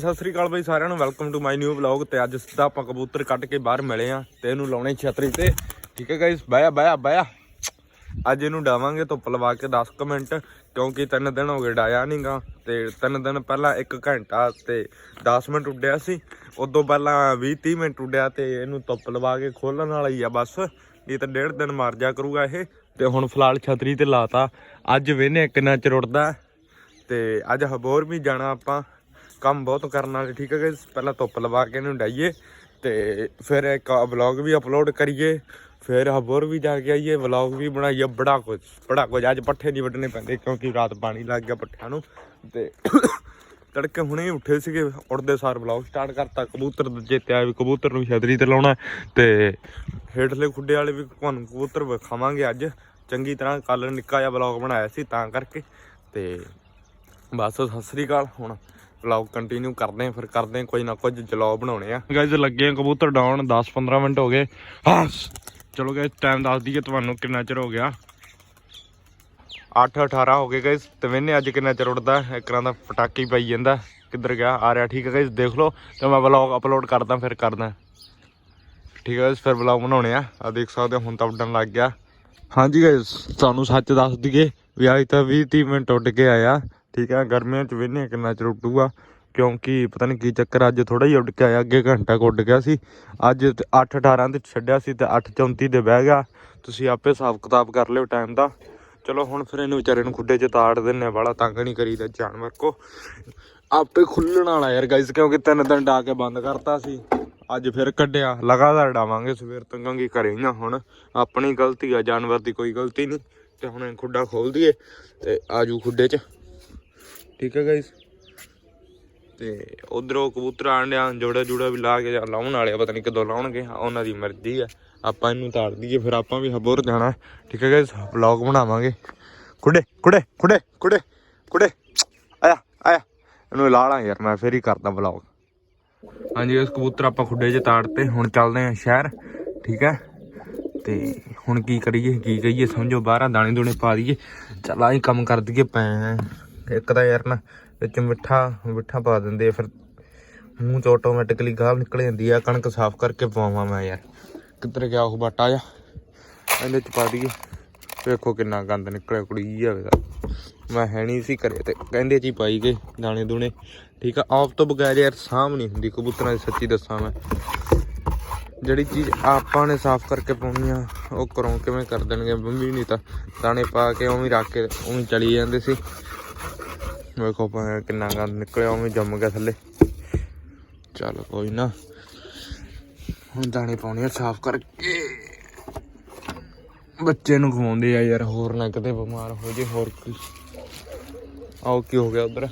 ਸਤਿ ਸ੍ਰੀ ਅਕਾਲ ਬਾਈ ਸਾਰਿਆਂ ਨੂੰ welcome to my new vlog ਤੇ ਅੱਜ ਸਿੱਧਾ ਆਪਾਂ ਕਬੂਤਰ ਕੱਟ ਕੇ ਬਾਹਰ ਮਿਲੇ ਆ ਤੇ ਇਹਨੂੰ ਲਾਉਣੇ ਛਤਰੀ ਤੇ। ਠੀਕ ਹੈ ਗਾਇਸ ਬਾਇਆ ਬਾਇਆ ਬਾਇਆ ਅੱਜ ਇਹਨੂੰ ਡਾਵਾਂਗੇ ਧੁੱਪ ਲਵਾ ਕੇ 10 ਕੁ ਮਿੰਟ, ਕਿਉਂਕਿ ਤਿੰਨ ਦਿਨ ਹੋ ਗਏ ਡਾਇਆ ਨਹੀਂਗਾ ਤੇ ਤਿੰਨ ਦਿਨ ਪਹਿਲਾਂ 1 ਘੰਟਾ ਤੇ 10 ਮਿੰਟ ਉੱਡਿਆ ਸੀ। ਉਦੋਂ ਪਹਿਲਾਂ 20 30 ਮਿੰਟ ਉੱਡਿਆ ਤੇ ਇਹਨੂੰ ਧੁੱਪ ਲਵਾ ਕੇ ਖੋਲਣ ਵਾਲਾ ਹੀ ਆ ਬਸ। ਇਹ ਤਾਂ ਡੇਢ ਦਿਨ ਮਰ ਜਾ ਕਰੂਗਾ ਇਹ। ਤੇ ਹੁਣ ਫਿਲਹਾਲ ਛਤਰੀ ਤੇ ਲਾਤਾ। ਅੱਜ ਵੇਨੇ ਕਿੰਨਾ ਚਿਰ ਉੱਡਦਾ ਤੇ ਅੱਜ ਹਬੋਰ ਵੀ ਜਾਣਾ ਆਪਾਂ। ਕੰਮ ਬਹੁਤ ਕਰਨ ਵਾਲੇ, ਠੀਕ ਹੈ guys? ਪਹਿਲਾਂ ਧੁੱਪ ਲਵਾ ਕੇ ਇਹਨੂੰ ਡਾਈਏ ਤੇ ਫਿਰ ਇੱਕ ਵਲੌਗ ਵੀ ਅਪਲੋਡ ਕਰੀਏ, ਫਿਰ ਹਬੋਰ ਵੀ ਜਾ ਕੇ ਆਈਏ ਵਲੌਗ ਵੀ ਬਣਾਈਏ, ਬੜਾ ਕੁਝ ਬੜਾ ਕੁਝ ਅੱਜ ਪੱਠੇ ਨਹੀਂ ਵੱਢਣੇ ਪੈਂਦੇ ਕਿਉਂਕਿ ਰਾਤ ਪਾਣੀ ਲੱਗ ਗਿਆ ਪੱਠਿਆਂ ਨੂੰ ਤੇ ਤੜਕੇ ਹੁਣੇ ਹੀ ਉੱਠੇ ਸੀਗੇ, ਉੱਠਦੇ ਸਾਰ ਵਲੌਗ ਸਟਾਰਟ ਕਰਤਾ, ਕਬੂਤਰ ਜਿੱਤੇ ਵੀ, ਕਬੂਤਰ ਨੂੰ ਛਤਰੀ ਤੇ ਲਾਉਣਾ ਤੇ ਹੇਠਲੇ ਖੁੱਡੇ ਵਾਲੇ ਵੀ ਤੁਹਾਨੂੰ ਕਬੂਤਰ ਵਿਖਾਵਾਂਗੇ ਅੱਜ ਚੰਗੀ ਤਰ੍ਹਾਂ ਕੱਲ ਨਿੱਕਾ ਜਿਹਾ ਵਲੌਗ ਬਣਾਇਆ ਸੀ ਤਾਂ ਕਰਕੇ ਤੇ ਬਸ ਸਤਿ ਸ੍ਰੀ ਅਕਾਲ ਹੁਣ ਵਲੌਗ ਕੰਟੀਨਿਊ ਕਰਦੇ ਆਂ ਫਿਰ ਕਰਦੇ ਆਂ ਕੋਈ ਨਾ ਕੁਝ ਜਲੌਗ ਬਣਾਉਣੇ ਆ। ਗਾਇਜ਼ ਲੱਗੇ ਆ ਕਬੂਤਰ ਡਾਉਣ 10-15 ਮਿੰਟ ਹੋ ਗਏ। ਹਾਂ ਚਲੋ ਗਾਇਜ਼ ਟਾਈਮ ਦੱਸ ਦਈਏ ਤੁਹਾਨੂੰ ਕਿੰਨਾ ਚਿਰ ਹੋ ਗਿਆ। 8-18 ਹੋ ਗਏ ਗਾਇਜ਼ ਤੇ ਮੈਨੇ ਅੱਜ ਕਿੰਨਾ ਚਿਰ ਉੱਡਦਾ ਇੱਕ ਤਰ੍ਹਾਂ ਦਾ ਪਟਾਕੀ ਪਾਈ ਜਾਂਦਾ ਕਿੱਧਰ ਗਿਆ ਆ ਰਿਹਾ ਠੀਕ ਹੈ ਗਾਇਜ਼ ਦੇਖ ਲਓ ਤੇ ਮੈਂ ਵਲੌਗ ਅਪਲੋਡ ਕਰਦਾ ਫਿਰ ਕਰਦਾ। ਠੀਕ ਹੈ ਫਿਰ ਵਲੌਗ ਬਣਾਉਣੇ ਆ ਆ ਦੇਖ ਸਕਦੇ ਹੋ ਹੁਣ ਤਾਂ ਉੱਡਣ ਲੱਗ ਗਿਆ। ਹਾਂਜੀ ਗਾਇਜ਼ ਤੁਹਾਨੂੰ ਸੱਚ ਦੱਸ ਦਈਏ ਵੀ ਅੱਜ ਤਾਂ 20-30 ਮਿੰਟ ਉੱਡ ਕੇ ਆਇਆ। ਠੀਕ ਹੈ ਗਰਮੀਆਂ ਚ ਵੇਨੇ ਕਿੰਨਾ ਚਿਰ ਉੱਡੂਗਾ, ਕਿਉਂਕਿ ਪਤਾ ਨਹੀਂ ਕੀ ਚੱਕਰ ਅੱਜ ਥੋੜਾ ਹੀ ਉੱਡ ਕੇ ਆਇਆ, ਅੱਗੇ ਘੰਟਾ ਕੁ ਉੱਡ ਗਿਆ ਸੀ। ਅੱਜ 8:18 ਤੇ ਛੱਡਿਆ ਸੀ ਤੇ 8:34 'ਤੇ ਬਹਿ ਗਿਆ। ਤੁਸੀਂ ਆਪੇ ਹਿਸਾਬ ਕਿਤਾਬ ਕਰ ਲਿਓ ਟਾਈਮ ਦਾ। ਚਲੋ ਹੁਣ ਫਿਰ ਇਹਨੂੰ ਵਿਚਾਰੇ ਨੂੰ ਖੁੱਡੇ 'ਚ ਤਾੜ ਦਿੰਨੇ ਵਾਲਾ ਤੰਗ ਨਹੀਂ ਕਰੀਦਾ ਜਾਨਵਰ ਕੋ ਆਪੇ ਖੁੱਲਣ ਵਾਲਾ ਯਾਰ ਗਾਇਸ ਕਿਉਂਕਿ ਤਿੰਨ ਦਿਨ ਡਾ ਕੇ ਬੰਦ ਕਰਤਾ ਸੀ। ਅੱਜ ਫਿਰ ਕੱਢਿਆ, ਲਗਾਤਾਰ ਡਾਵਾਂਗੇ ਸਵੇਰ ਤੰਗਾਂਗੀ ਘਰੇ ਹੀ ਆ ਹੁਣ। ਆਪਣੀ ਗਲਤੀ ਆ, ਜਾਨਵਰ ਦੀ ਕੋਈ ਗਲਤੀ ਨਹੀਂ ਤੇ ਹੁਣ ਖੁੱਡਾ ਖੋਲ ਦਈਏ ਤੇ ਆਜੂ ਖੁੱਡੇ 'ਚ। ਠੀਕ ਹੈ ਗਾਇਸ ਤੇ ਉਧਰੋਂ ਕਬੂਤਰ ਆਂਡਿਆਂ ਜੋੜਾ ਜੂੜਾ ਵੀ ਲਾ ਕੇ ਜਾਂ ਲਾਉਣ ਵਾਲੇ ਪਤਾ ਨਹੀਂ ਕਦੋਂ ਲਾਉਣਗੇ ਉਹਨਾਂ ਦੀ ਮਰਜ਼ੀ ਆ। ਆਪਾਂ ਇਹਨੂੰ ਤਾੜ ਦਈਏ, ਫਿਰ ਆਪਾਂ ਵੀ ਹਬੋਰ ਜਾਣਾ। ਠੀਕ ਹੈ ਗਾਇਸ ਵਲੌਗ ਬਣਾਵਾਂਗੇ। ਕੁੜੇ ਕੁੜੇ ਕੁੜੇ ਕੁੜੇ ਕੁੜੇ। ਆਇਆ ਆਇਆ। ਇਹਨੂੰ ਲਾ ਲਾਂ ਯਾਰ, ਮੈਂ ਫੇਰ ਹੀ ਕਰਦਾ ਵਲੌਗ ਹਾਂਜੀ ਇਸ ਕਬੂਤਰ ਆਪਾਂ ਖੁੱਡੇ 'ਚ ਤਾੜਤੇ ਹੁਣ ਚੱਲਦੇ ਆਂ ਸ਼ਹਿਰ। ਠੀਕ ਹੈ? ਤੇ ਹੁਣ ਕੀ ਕਰੀਏ, ਕੀ ਕਹੀਏ, ਸਮਝੋ, ਬਾਹਰਾਂ ਦਾਣੇ ਦੂਣੇ ਪਾ ਦਈਏ। ਚੱਲ ਆਹੀ ਕੰਮ ਕਰ ਦਈਏ ਪੈ ਇੱਕ ਤਾਂ ਯਾਰ ਨਾ ਵਿੱਚ ਮਿੱਠਾ ਮਿੱਠਾ ਪਾ ਦਿੰਦੇ ਆ, ਫਿਰ ਮੂੰਹ ਚ ਆਟੋਮੈਟਿਕਲੀ ਗਾਹ ਨਿਕਲ ਜਾਂਦੀ ਆ, ਕਣਕ ਸਾਫ਼ ਕਰਕੇ ਪਵਾਵਾਂ ਮੈਂ ਯਾਰ। ਕਿੱਧਰ ਗਿਆ ਉਹ ਬਾਟਾ ਜਾ ਇਹਦੇ ਚ ਪਾ ਦਈਏ। ਵੇਖੋ ਕਿੰਨਾ ਗੰਦ ਨਿਕਲਿਆ, ਕੁੜੀ ਜਾਵੇ ਦਾ ਮੈਂ ਹੈ ਨਹੀਂ ਸੀ ਘਰੇ ਤੇ ਕਹਿੰਦੇ ਜੀ ਪਾਈ ਗਏ ਦਾਣੇ ਦੂਣੇ। ਠੀਕ ਆ, ਆਪ ਤੋਂ ਬਗੈਰ ਯਾਰ ਸਾਂਭ ਨਹੀਂ ਹੁੰਦੀ, ਕਬੂਤਰਾਂ ਦੀ ਸੱਚੀ ਦੱਸਾਂ ਮੈਂ। ਜਿਹੜੀ ਚੀਜ਼ ਆਪਾਂ ਨੇ ਸਾਫ਼ ਕਰਕੇ ਪਾਉਣੀ ਆ, ਉਹ ਕਰੋਂ ਕਿਵੇਂ ਕਰ ਦੇਣਗੇ ਬੰਬੀ ਨਹੀਂ ਤਾਂ ਦਾਣੇ ਪਾ ਕੇ ਉਵੇਂ ਰੱਖ ਕੇ, ਉਵੇਂ ਚਲੀ ਜਾਂਦੇ ਸੀ। ਵੇਖੋ ਭਾਵੇਂ ਕਿੰਨਾ ਗੰਦ ਨਿਕਲਿਆ, ਉਵੇਂ ਜੰਮ ਗਿਆ ਥੱਲੇ। ਚੱਲ ਕੋਈ ਨਾ। ਹੁਣ ਦਾਣੇ ਪਾਉਣੇ ਆ ਸਾਫ਼ ਕਰਕੇ। ਬੱਚੇ ਨੂੰ ਖਵਾਉਂਦੇ ਆ ਯਾਰ, ਹੋਰ ਨਾ ਕਿਤੇ ਬਿਮਾਰ ਹੋ ਜੇ, ਹੋਰ ਕੀ। ਆਓ ਕੀ ਹੋ ਗਿਆ ਉਧਰ?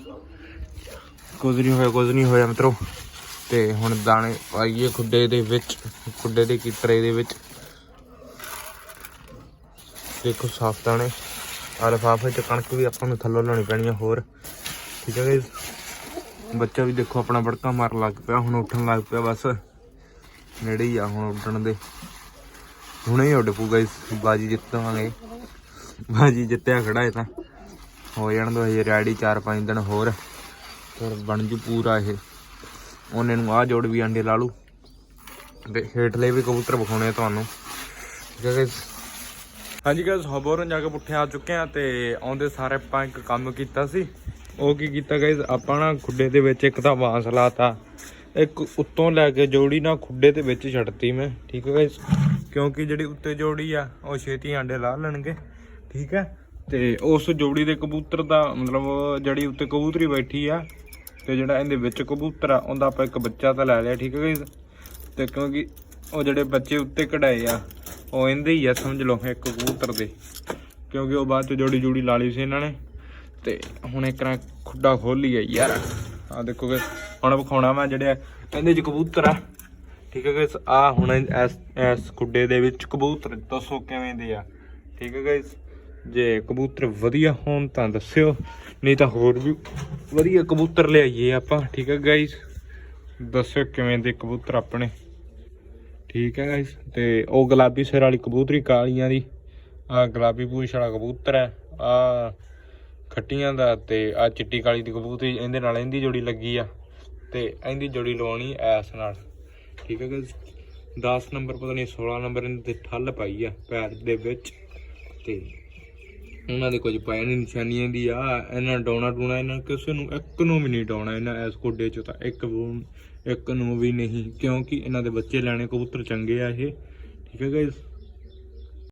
ਕੁਝ ਨਹੀਂ ਹੋਇਆ, ਕੁਝ ਨਹੀਂ ਹੋਇਆ ਮਿੱਤਰੋ। ਤੇ ਹੁਣ ਦਾਣੇ ਪਾਈਏ ਖੁੱਡੇ ਦੇ ਵਿੱਚ, ਖੁੱਡੇ ਦੇ ਕੀਤਰੇ ਦੇ ਵਿੱਚ। ਦੇਖੋ ਸਾਫ਼ ਦਾਣੇ। ਆ ਲਿਫਾਫੇ ਚ ਕਣਕ ਵੀ ਆਪਾਂ ਨੂੰ ਥੱਲੋਂ ਲਾਉਣੀ ਪੈਣੀ ਆ, ਹੋਰ। ਠੀਕ ਹੈ ਗਾਇਸ? ਬੱਚਾ ਵੀ ਦੇਖੋ ਆਪਣਾ ਬੜਕਾ ਮਾਰਨ ਲੱਗ ਪਿਆ, ਹੁਣ ਉੱਠਣ ਲੱਗ ਪਿਆ ਬਸ। ਨੇੜੇ ਹੀ ਆ ਹੁਣ ਉੱਡਣ ਦੇ। ਹੁਣੇ ਹੀ ਉੱਡ ਪੂ ਗਾਇਸ, ਬਾਜੀ ਜਿੱਤਾਂਗੇ। ਬਾਜੀ ਜਿੱਤਿਆ ਖੜਾ ਹੈ ਤਾਂ। ਹੋ ਜਾਣ ਦੋ ਹਜੇ ਰੈਡੀ 4-5 ਦਿਨ ਹੋਰ। ਫਿਰ ਬਣ ਜੂ ਪੂਰਾ ਇਹ। ਉਹਨੇ ਨੂੰ ਆ ਜੋੜ ਵੀ ਅੰਡੇ ਲਾ ਲੂ ਤੇ ਹੇਠਲੇ ਵੀ ਕਬੂਤਰ ਵਿਖਾਉਣੇ ਆ ਤੁਹਾਨੂੰ। ਠੀਕ ਹੈ guys? ਹਾਂਜੀ ਗਾਇਸ ਹਬੋਰਨ ਜਾ ਕੇ ਪੁੱਠੇ ਆ ਚੁੱਕੇ ਆ ਤੇ ਆਉਂਦੇ ਸਾਰੇ ਆਪਾਂ ਇੱਕ ਕੰਮ ਕੀਤਾ ਸੀ। ਉਹ ਕੀ ਕੀਤਾ ਗਾਇਸ ਆਪਾਂ ਨਾ ਖੁੱਡੇ ਦੇ ਵਿੱਚ ਇੱਕ ਤਾਂ ਬਾਂਸ ਲਾਤਾ। ਇੱਕ ਉੱਤੋਂ ਲੈ ਕੇ ਜੋੜੀ ਨਾ ਖੁੱਡੇ ਦੇ ਵਿੱਚ ਛੱਡਤੀ ਮੈਂ, ਠੀਕ ਹੈ ਗਾਇਸ ਕਿਉਂਕਿ ਜਿਹੜੀ ਉੱਤੇ ਜੋੜੀ ਆ, ਉਹ ਛੇਤੀ ਆਂਡੇ ਲਾ ਲੈਣਗੇ, ਠੀਕ ਹੈ? ਤੇ ਉਸ ਜੋੜੀ ਦੇ ਕਬੂਤਰ ਦਾ ਮਤਲਬ ਜਿਹੜੀ ਉੱਤੇ ਕਬੂਤਰੀ ਬੈਠੀ ਆ, ਤੇ ਜਿਹੜਾ ਇਹਦੇ ਵਿੱਚ ਕਬੂਤਰ ਆ, ਉਹਦਾ ਆਪਾਂ ਇੱਕ ਬੱਚਾ ਤਾਂ ਲੈ ਲਿਆ, ਠੀਕ ਹੈ ਗਾਇਸ ਤੇ ਕਿਉਂਕਿ ਉਹ ਜਿਹੜੇ ਬੱਚੇ ਉੱਤੇ ਕਢਾਏ ਆ, ਉਹ ਇਹਦੇ ਹੀ ਆ, ਸਮਝ ਲਓ, ਇੱਕ ਕਬੂਤਰ ਦੇ। ਕਿਉਂਕਿ ਉਹ ਬਾਅਦ ਚ ਜੋੜੀ ਜੋੜੀ ਲਾ ਲਈ ਸੀ ਇਹਨਾਂ ਨੇ। ਤੇ ਹੁਣ ਇੱਕ ਨਾ ਖੁੱਡਾ ਖੋਲ ਲਿਆ ਯਾਰ। ਆ ਦੇਖੋਗੇ ਹੁਣ ਵਿਖਾਉਣਾ ਮੈਂ ਜਿਹੜੇ ਕਹਿੰਦੇ ਜੀ ਕਬੂਤਰ ਆ। ਠੀਕ ਹੈ ਗਾਇਸ ਆ ਹੁਣ ਇਸ ਇਸ ਖੁੱਡੇ ਦੇ ਵਿੱਚ ਕਬੂਤਰ, ਦੱਸੋ ਕਿਵੇਂ ਦੇ ਆ। ਠੀਕ ਹੈ ਗਾਇਸ, ਜੇ ਕਬੂਤਰ ਵਧੀਆ ਹੋਣ ਤਾਂ ਦੱਸਿਓ, ਨਹੀਂ ਤਾਂ ਹੋਰ ਵੀ ਵਧੀਆ ਕਬੂਤਰ ਲਿਆਈਏ ਆਪਾਂ। ਠੀਕ ਹੈ ਗਾਇਸ, ਦੱਸਿਓ ਕਿਵੇਂ ਦੇ ਕਬੂਤਰ ਆਪਣੇ। ਠੀਕ ਹੈ ਗਾਇਸ, ਤੇ ਉਹ ਗੁਲਾਬੀ ਸਿਰ ਵਾਲੀ ਕਬੂਤਰੀ ਕਾਲੀਆਂ ਦੀ। ਆ ਗੁਲਾਬੀ ਪੂਛ ਵਾਲਾ ਕਬੂਤਰ ਹੈ। ਆ ਖੱਟੀਆਂ ਦਾ ਤੇ ਆ ਚਿੱਟੀ ਕਾਲੀ ਦੀ ਕਬੂਤਰੀ ਇਹਦੇ ਨਾਲ ਇਹਦੀ ਜੋੜੀ ਲੱਗੀ ਆ ਤੇ ਇਹਦੀ ਜੋੜੀ ਲਵਾਉਣੀ ਐਸ ਨਾਲ। ਠੀਕ ਹੈ ਕਿ 10 ਨੰਬਰ ਪਤਾ ਨਹੀਂ 16 ਨੰਬਰ ਇਹਨਾਂ ਤੇ ਠੱਲ ਪਾਈ ਆ ਪੈਰ ਦੇ ਵਿੱਚ। ਤੇ ਉਹਨਾਂ ਦੇ ਕੁਝ ਪਾਇਆ ਨਹੀਂ ਨਿਸ਼ਾਨੀਆਂ ਦੀ ਆ, ਇਹਨਾਂ ਡਾਉਣਾ ਡੂਣਾ, ਇਹਨਾਂ ਕਿਸੇ ਨੂੰ ਇੱਕ ਨੂੰ ਵੀ ਨਹੀਂ ਡਾਉਣਾ ਇਹਨਾਂ ਐਸ ਕੋਡੇ ਚ ਤਾਂ। ਇੱਕ ਇੱਕ ਨੂੰ ਵੀ ਨਹੀਂ, ਕਿਉਂਕਿ ਇਹਨਾਂ ਦੇ ਬੱਚੇ ਲੈਣੇ ਕਬੂਤਰ ਚੰਗੇ ਆ ਇਹ। ਠੀਕ ਹੈ ਗਾਇਸ